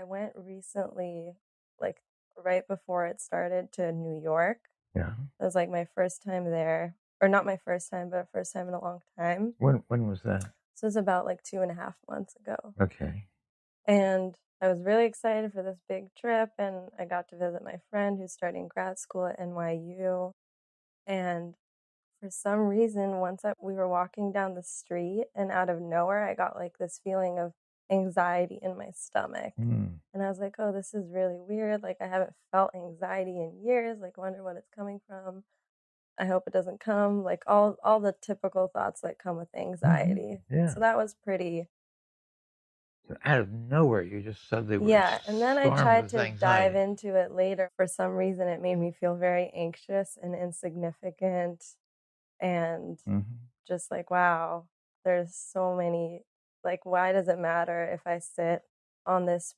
I went recently, like right before it started, to New York. Yeah. It was like my first time there, or not my first time, but first time in a long time. When when was that? So it's about like two and a half months ago. Okay. And I was really excited for this big trip, and I got to visit my friend who's starting grad school at NYU. And for some reason, once I, we were walking down the street, and out of nowhere, I got like this feeling of anxiety in my stomach. Mm. And I was like, oh, this is really weird. Like, I haven't felt anxiety in years. Like, wonder what it's coming from. I hope it doesn't come. Like, all, all the typical thoughts that come with anxiety. Yeah. So that was pretty So out of nowhere, you just suddenly were Yeah, and then I tried to dive into it later. For some reason, it made me feel very anxious and insignificant, and Mhm. just like, wow, there's so many. Like, why does it matter if I sit on this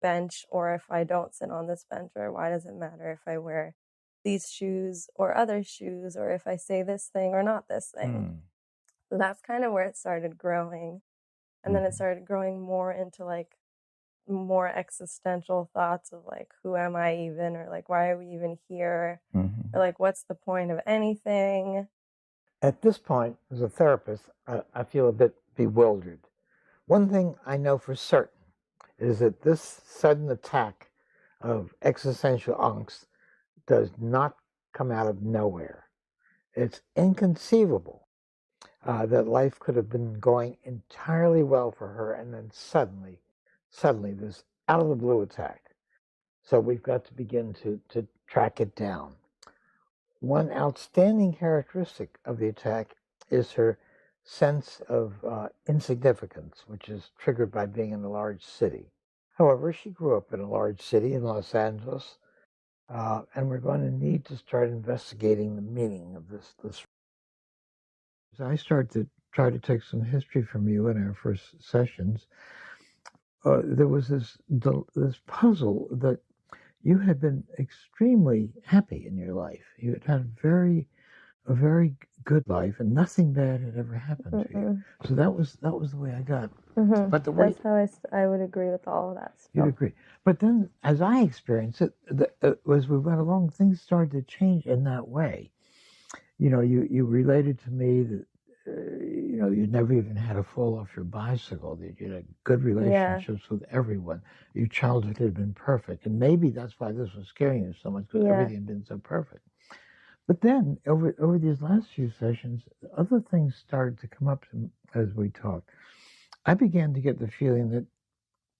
bench or if I don't sit on this bench? Or why does it matter if I wear these shoes or other shoes or if I say this thing or not this thing? Mm. So that's kind of where it started growing. And then it Mhm. started growing more into like more existential thoughts of like, who am I even? Or like, why are we even here? Mhm. Or like, what's the point of anything? At this point, as a therapist, I, I feel a bit bewildered. One thing I know for certain is that this sudden attack of existential angst does not come out of nowhere. It's inconceivable uh, that life could have been going entirely well for her, and then suddenly, suddenly, this out of the blue attack. So we've got to begin to, to track it down. One outstanding characteristic of the attack is her sense of uh, insignificance, which is triggered by being in a large city. However, she grew up in a large city in Los Angeles, uh, and we're going to need to start investigating the meaning of this. This. As I start to try to take some history from you in our first sessions, uh, there was this this puzzle that you had been extremely happy in your life. You had had very a very good life, and nothing bad had ever happened to you. So that was that was the way I got. Mhm. But the way That's how I, I would agree with all of that you'd agree. But then, as I experienced it, the, uh, as we went along, things started to change in that way. You know, you you related to me that. Uh, you know, you never even had to fall off your bicycle. That you had good relationships with everyone. Your childhood had been perfect, and maybe that's why this was scaring you so much because Yeah. everything had been so perfect. But then, over over these last few sessions, other things started to come up as we talked. I began to get the feeling that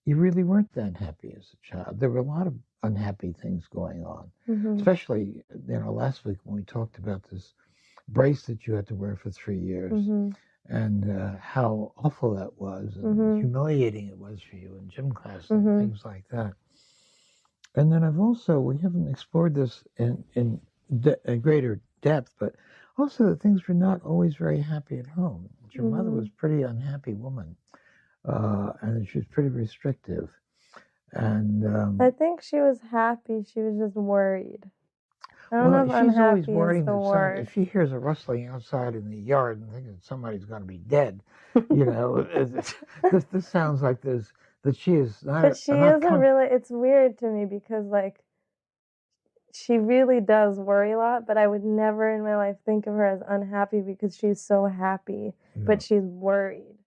you really weren't that happy as a child. There were a lot of unhappy things going on, Mhm. especially you know last week when we talked about this brace that you had to wear for three years Mhm. and uh, how awful that was and Mhm. humiliating it was for you in gym class and Mhm. things like that. And then I've also we haven't explored this in in, de- greater depth, but also that things were not always very happy at home. Your mother Mhm. was a pretty unhappy woman, uh, and she was pretty restrictive. And um, I think she was happy. She was just worried. I don't well, know if she's unhappy always worrying the that some, if she hears a rustling outside in the yard and thinks that somebody's going to be dead, you know, this this sounds like there's that she is not. But she not isn't com- really, it's weird to me because, like, she really does worry a lot, but I would never in my life think of her as unhappy because she's so happy, know, but she's worried.